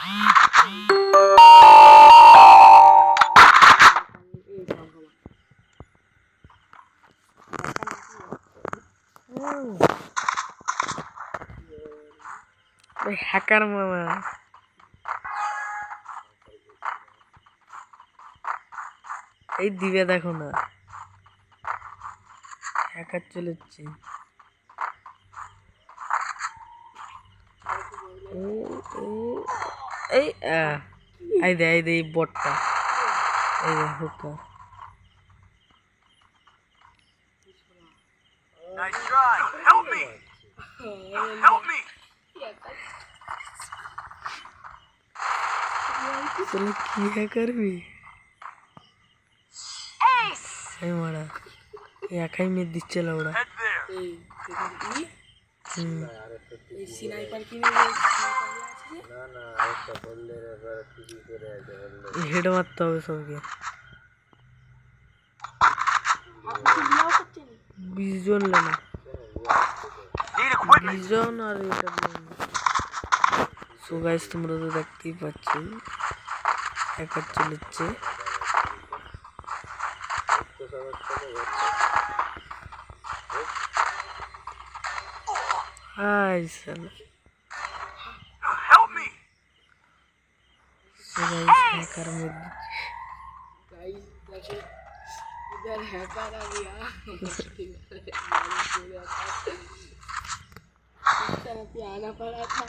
ওই হ্যাকার মামা। এই দিবে দেখো না। হ্যাকার চলেছে এই আহ, এই দে এই দে এই বটটা এই দে হুকা Nice try. Help me. Help me. চলে কি হ্যাকারবি Ace! এই মারা এই একাই মেয়ে দিচ্ছে ওরা Head there. এই দেখুন কি হুম এই স্নাইপার কিনে যে স্নাইপার আছে হেড মারতে হবে সবকে বিশ জন লেনা বিশ জন আর এটা সো গাইস তোমরা তো দেখতেই পাচ্ছ হ্যাকার চলেছে হাই সালা সো গাইস হ্যাকার মধ্যে गाइस देखो इधर हैकर आ गया इस तरफ पे आना पड़ा था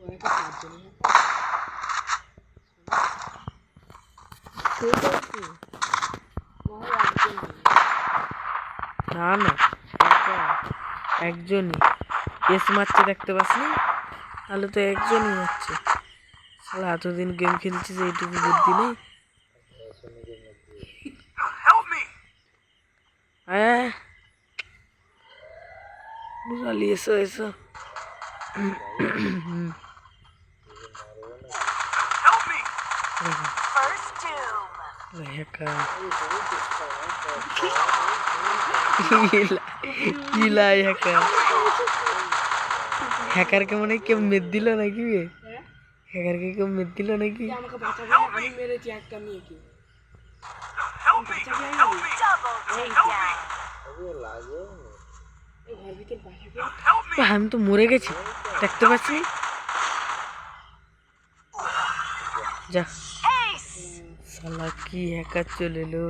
ওরা কি চারজনই hacker? মনে হয় একজনই। না না একা একজনই এস মারছে দেখতে পাসনি তাহলে তো একজনই মারছে সালা এতদিন গেম খেলছিস এইটুকু বুদ্ধি নেই. হ্যাঁ। নুরালি, এসো এসো. হ্যাকারকে মনে কেউ মেদ দিল নাকি হ্যাঁ? হ্যাকারকে কেউ মেদ দিল নাকি? আমাকে বাঁচাবে আমি মেরেছি একটা মেয়েকে। আমি? তো মরে গেছি। দেখতে পাচ্ছি যা। সালা কি হ্যাকার চলে এলো।